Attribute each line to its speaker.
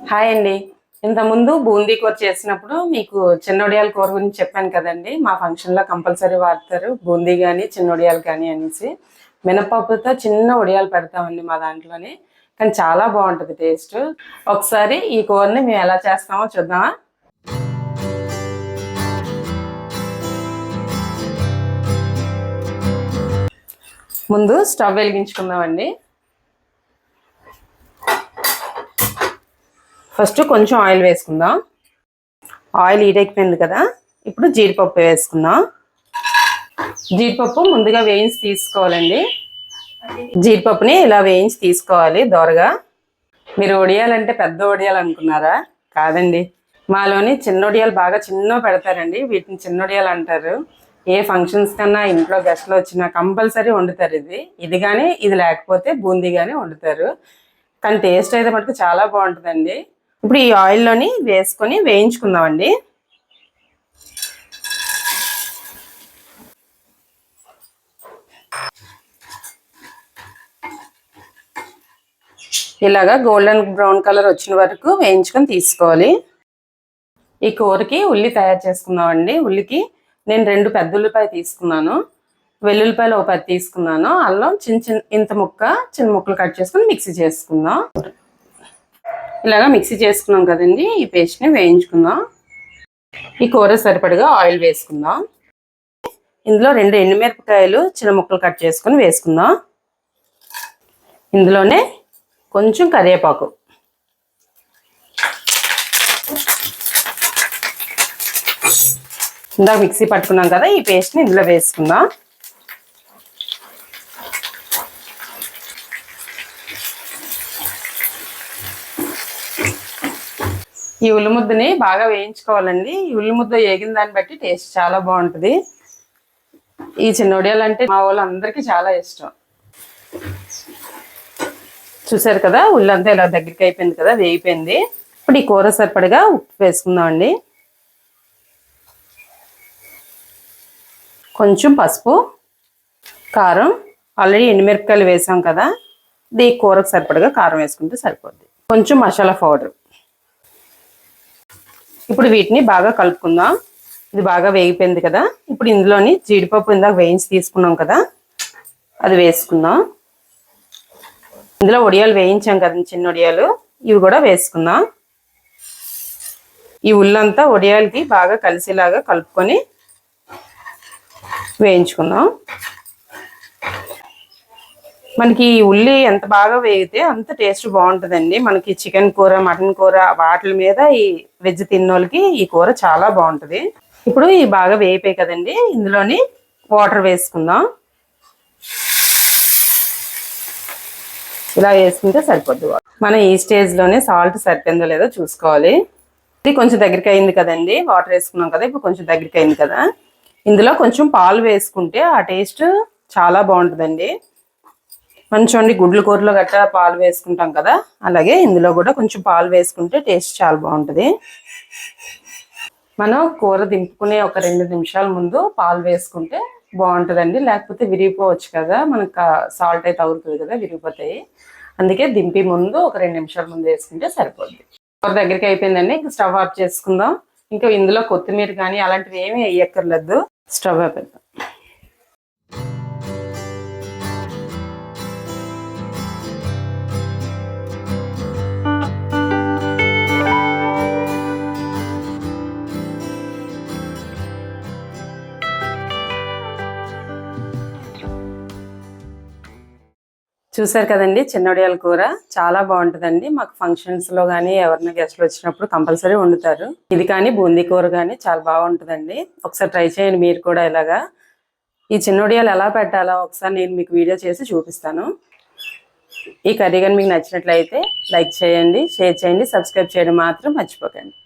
Speaker 1: Hi అండి. ఇంతకుముందు బూందీ కూర చేసినప్పుడు మీకు చిన్నొడియాల కూర గురించి చెప్పాను కదండి. మా ఫంక్షన్లో కంపల్సరీ వాడతారు బూందీ కానీ చిన్నొడియాలు కానీ అనేసి. మినపప్పుతో చిన్న ఒడియాలు పెడతామండి మా దాంట్లోని. కానీ చాలా బాగుంటుంది టేస్ట్ ఒకసారి ఈ కూరని మేము ఎలా చేస్తామో చూద్దామా? ముందు స్టవ్ వెలిగించుకుందామండి. ఫస్ట్ కొంచెం ఆయిల్ వేసుకుందాం. ఆయిల్ ఈడెక్కిపోయింది కదా ఇప్పుడు జీడిపప్పు వేసుకుందాం. జీడిపప్పు ముందుగా వేయించి తీసుకోవాలండి. జీడిపప్పుని ఇలా వేయించి తీసుకోవాలి దోరగా. మీరు ఒడియాలంటే పెద్ద ఒడియాలు అనుకున్నారా? కాదండి. మాలోని చిన్న ఒడియాలు బాగా చిన్న పెడతారండి. వీటిని చిన్న ఒడియాలు అంటారు. ఏ ఫంక్షన్స్ కన్నా ఇంట్లో గెస్ట్లు వచ్చినా కంపల్సరీ వండుతారు ఇది. ఇది కానీ ఇది లేకపోతే బూందీ కానీ వండుతారు. కానీ టేస్ట్ అయితే మటుకు చాలా బాగుంటుందండి. ఇప్పుడు ఈ ఆయిల్లోని వేసుకొని వేయించుకుందామండి. ఇలాగా గోల్డెన్ బ్రౌన్ కలర్ వచ్చిన వరకు వేయించుకొని తీసుకోవాలి. ఈ కూరకి ఉల్లి తయారు చేసుకుందామండి. ఉల్లికి నేను రెండు పెద్ద ఉల్లిపాయ తీసుకున్నాను. వెల్లుల్లిపాయలు ఒక పది తీసుకున్నాను. అల్లం చిన్న చిన్న ఇంత ముక్క చిన్న ముక్కలు కట్ చేసుకుని మిక్సీ చేసుకుందాం. ఇలాగా మిక్సీ చేసుకున్నాం కదండి. ఈ పేస్ట్ని వేయించుకుందాం. ఈ కూర సరిపడగా ఆయిల్ వేసుకుందాం. ఇందులో రెండు ఎండుమిరపకాయలు చిన్న ముక్కలు కట్ చేసుకుని వేసుకుందాం. ఇందులోనే కొంచెం కరివేపాకు. ఇందాక మిక్సీ పట్టుకున్నాం కదా ఈ పేస్ట్ని ఇందులో వేసుకుందాం. ఈ ఉల్లి ముద్దని బాగా వేయించుకోవాలండి. ఈ ఉల్లి ముద్ద వేగిన దాన్ని బట్టి టేస్ట్ చాలా బాగుంటుంది. ఈ చిన్న వడియాలు అంటే మా వాళ్ళందరికీ చాలా ఇష్టం. చూసారు కదా ఉల్లంతా ఇలా దగ్గరికి అయిపోయింది కదా వేగిపోయింది. ఇప్పుడు ఈ కూర సరిపడగా ఉప్పు వేసుకుందాం అండి కొంచెం పసుపు కారం ఆల్రెడీ ఎండుమిరపకాయలు వేసాం కదా ఇది కూరకు సరిపడగా కారం వేసుకుంటే సరిపోద్ది. కొంచెం మసాలా పౌడర్. ఇప్పుడు వీటిని బాగా కలుపుకుందాం. ఇది బాగా వేగిపోయింది కదా. ఇప్పుడు ఇందులోని జీడిపప్పు ఇందాక వేయించి తీసుకున్నాం కదా. అది వేసుకుందాం. ఇందులో వడియాలు వేయించాం కదా చిన్న వడియాలు ఇవి కూడా వేసుకుందాం. ఈ ఉల్లంతా వడియాలకి బాగా కలిసేలాగా కలుపుకొని వేయించుకుందాం. మనకి ఈ ఉల్లి ఎంత బాగా వేగితే అంత టేస్ట్ బాగుంటుందండి. మనకి చికెన్ కూర మటన్ కూర వాటి మీద ఈ వెజ్ తిన్నోళ్ళకి ఈ కూర చాలా బాగుంటుంది. ఇప్పుడు ఈ బాగా వేయిపోయి కదండి. ఇందులోని వాటర్ వేసుకుందాం. ఇలా వేసుకుంటే సరిపోద్ది మనం ఈ స్టేజ్లోనే సాల్ట్ సరిపోయిందో లేదో చూసుకోవాలి. ఇది కొంచెం దగ్గరికి అయింది కదండి. వాటర్ వేసుకున్నాం కదా ఇప్పుడు కొంచెం దగ్గరికి అయింది కదా. ఇందులో కొంచెం పాలు వేసుకుంటే ఆ టేస్ట్ చాలా బాగుంటుందండి. మంచి గుడ్లు కూరలో గట్రా పాలు వేసుకుంటాం కదా. అలాగే ఇందులో కూడా కొంచెం పాలు వేసుకుంటే టేస్ట్ చాలా బాగుంటుంది. మనం కూర దింపుకునే ఒక రెండు నిమిషాల ముందు పాలు వేసుకుంటే బాగుంటుందండి. లేకపోతే విరిగిపోవచ్చు కదా. మనకు సాల్ట్ అయితే అవుతుంది కదా విరిగిపోతాయి. అందుకే దింపి ముందు ఒక రెండు నిమిషాల ముందు వేసుకుంటే సరిపోద్ది. కూర దగ్గరికి అయిపోయిందండి. స్టవ్ ఆఫ్ చేసుకుందాం. ఇంకా ఇందులో కొత్తిమీర కానీ అలాంటివి ఏమీ వేయక్కర్లేదు. స్టవ్ ఆపేద్దాం చూసారు కదండి చిన్నడియాల కూర. చాలా బాగుంటుందండి. మాకు ఫంక్షన్స్లో కానీ ఎవరైనా గెస్ట్లు వచ్చినప్పుడు కంపల్సరీ వండుతారు. ఇది కానీ బూందీ కూర కానీ చాలా బాగుంటుందండి. ఒకసారి ట్రై చేయండి మీరు కూడా ఇలాగా. ఈ చిన్నడియాలు ఎలా పెట్టాలో ఒకసారి నేను మీకు వీడియో చేసి చూపిస్తాను. ఈ కర్రీ కానీ మీకు నచ్చినట్లయితే లైక్ చేయండి షేర్ చేయండి సబ్స్క్రైబ్ చేయడం మాత్రం మర్చిపోకండి.